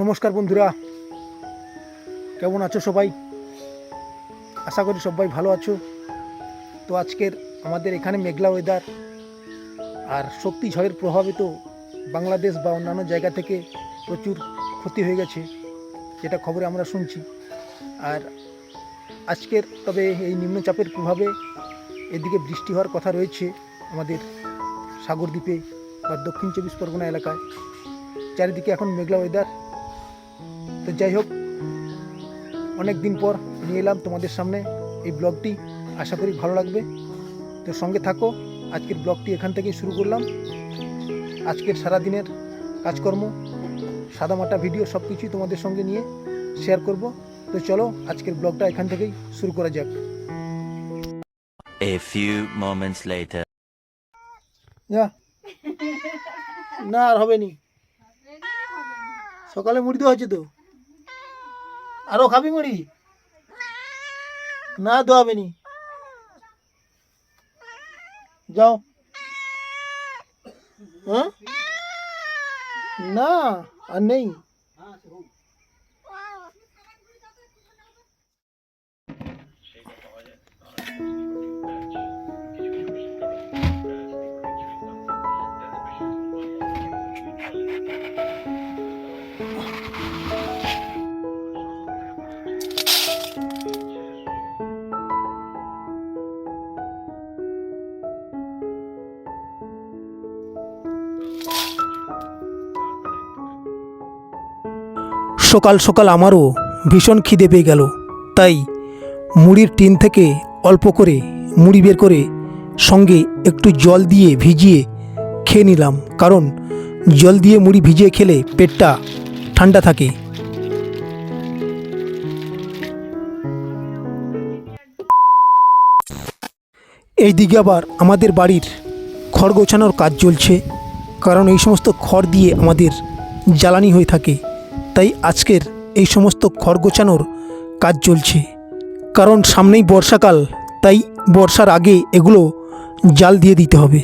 নমস্কার বন্ধুরা। কেমন আছো সবাই? আশা করি সবাই ভালো আছো। তো আজকের আমাদের এখানে মেঘলা ওয়েদার আর শক্তি ঝড়ের প্রভাবে তো বাংলাদেশ বা অন্যান্য জায়গা থেকে প্রচুর ক্ষতি হয়ে গেছে, যেটা খবরে আমরা শুনছি। আর আজকের তবে এই নিম্নচাপের প্রভাবে এদিকে বৃষ্টি হওয়ার কথা রয়েছে আমাদের সাগরদ্বীপে বা দক্ষিণ চব্বিশ পরগনা এলাকায়। চারিদিকে এখন মেঘলা ওয়েদার তো যাই হোক অনেক দিন পর নিয়ে এলাম তোমাদের সামনে এই ব্লগটি। আশা করি ভালো লাগবে। তো সঙ্গে থাকো আজকের ব্লগটি এখান থেকেই শুরু করলাম। আজকের সারাদিনের কাজকর্ম সাদামাটা ভিডিও সব কিছুই তোমাদের সঙ্গে নিয়ে শেয়ার করব। তো চলো আজকের ব্লগটা এখান থেকেই শুরু করা যাক। A few moments later. যা। না আর হবে নি সকালে মুড়ি তো হয়েছে তো? আরও খাবি মুড়ি? না তো নি যাও। হ্যাঁ? না আর নেই। সকাল সকাল আমারও ভীষণ খিদে পেয়ে গেল। তাই মুড়ির টিন থেকে অল্প করে মুড়ি বের করে সঙ্গে একটু জল দিয়ে ভিজিয়ে খেয়ে নিলাম। কারণ জল দিয়ে মুড়ি ভিজিয়ে খেলে পেটটা ঠান্ডা থাকে। এইদিকে আবার আমাদের বাড়ির খড় গোছানোর কাজ চলছে। কারণ এই সমস্ত খড় দিয়ে আমাদের জ্বালানি হয়ে থাকে। তাই আজকের এই সমস্ত খড় গোছানোর কাজ চলছে কারণ সামনেই বর্ষাকাল, তাই বর্ষার আগে এগুলো জাল দিয়ে দিতে হবে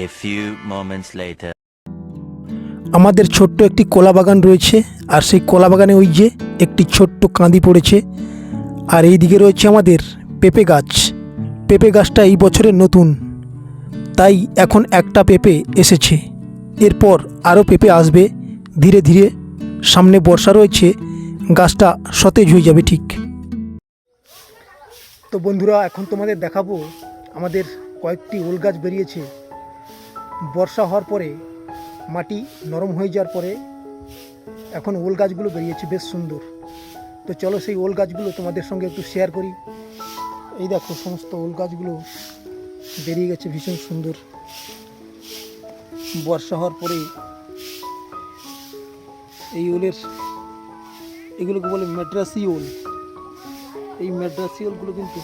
A few moments later. আমাদের ছোট্ট একটি কলা বাগান রয়েছে, আর সেই কলা বাগানে ওই যে একটি ছোট্ট কাঁদি পড়েছে। আর এই দিকে রয়েছে আমাদের পেঁপে গাছ। পেঁপে গাছটা এই বছরের নতুন, তাই এখন একটা পেঁপে এসেছে। এরপর আরও পেঁপে আসবে, ধীরে ধীরে সামনে বর্ষা রয়েছে, গাছটা সতেজ হয়ে যাবে ঠিক। তো বন্ধুরা, এখন তোমাদের দেখাবো আমাদের কয়েকটি ওল গাছ বেরিয়েছে। বর্ষা হওয়ার পরে মাটি নরম হয়ে যাওয়ার পরে এখন ওল গাছগুলো বেরিয়েছে, বেশ সুন্দর। তো চলো সেই ওল গাছগুলো তোমাদের সঙ্গে একটু শেয়ার করি। এই দেখো সমস্ত ওল গাছগুলো বেরিয়ে গেছে, ভীষণ সুন্দর। বর্ষা হওয়ার পরে এই ওলের, এগুলোকে বলে মেড্রাসি ওল। এই মেড্রাসি ওলগুলো কিন্তু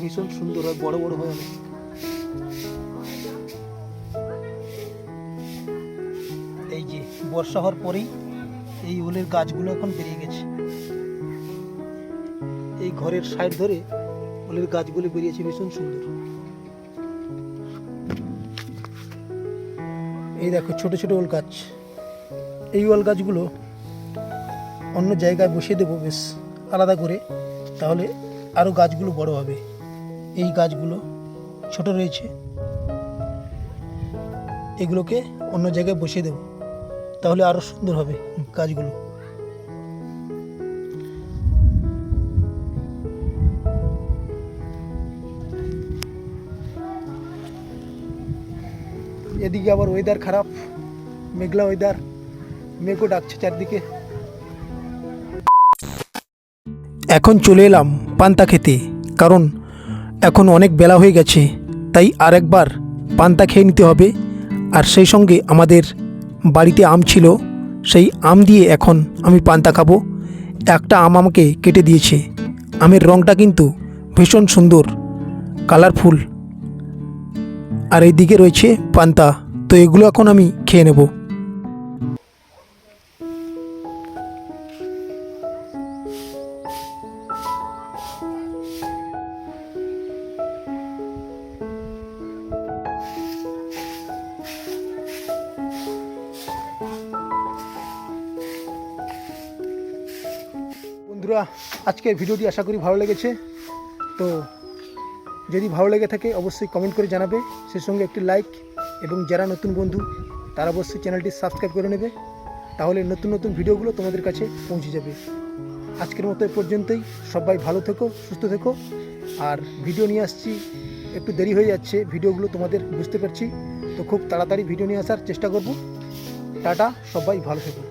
ভীষণ সুন্দর হয়, বড় বড় হয় অনেক। বর্ষা হওয়ার পরেই এই উলের গাছগুলো এখন বেরিয়ে গেছে। এই ঘরের সাইড ধরে উলের গাছগুলো বেরিয়েছে, ভীষণ সুন্দর। এই দেখো ছোট ছোট ওল গাছ। এই ওল গাছগুলো অন্য জায়গায় বসিয়ে দেবো বেশ আলাদা করে, তাহলে আরও গাছগুলো বড় হবে। এই গাছগুলো ছোট রয়েছে। এগুলোকে অন্য জায়গায় বসিয়ে দেবো। তাহলে আরও সুন্দর হবে কাজগুলো। এদিকে আবার ওয়েদার খারাপ, মেঘলা ওয়েদার মেঘও ডাকছে চারদিকে। এখন চলে এলাম পান্তা খেতে, কারণ এখন অনেক বেলা হয়ে গেছে, তাই আরেকবার পান্তা খেয়ে নিতে হবে, আর সেই সঙ্গে আমাদের বাড়িতে আম ছিল, সেই আম দিয়ে এখন আমি পান্তা খাব। একটা আম আমাকে কেটে দিয়েছে। আমের রঙটা কিন্তু ভীষণ সুন্দর কালারফুল আর এইদিকে রয়েছে পান্তা। তো এগুলো এখন আমি খেয়ে নেব। বন্ধুরা আজকের ভিডিওটি আশা করি ভালো লেগেছে। তো যদি ভালো লেগে থাকে, অবশ্যই কমেন্ট করে জানাবে। সেই সঙ্গে একটি লাইক এবং যারা নতুন বন্ধু, তারা অবশ্যই চ্যানেলটি সাবস্ক্রাইব করে নেবে। তাহলে নতুন নতুন ভিডিওগুলো তোমাদের কাছে পৌঁছে যাবে। আজকের মতো এ পর্যন্তই। সবাই ভালো থেকো, সুস্থ থেকো। আর ভিডিও নিয়ে আসছি, একটু দেরি হয়ে যাচ্ছে, ভিডিওগুলো তোমাদের বুঝতে পারছি। তো খুব তাড়াতাড়ি ভিডিও নিয়ে আসার চেষ্টা করব। টাটা, সবাই ভালো থেকো।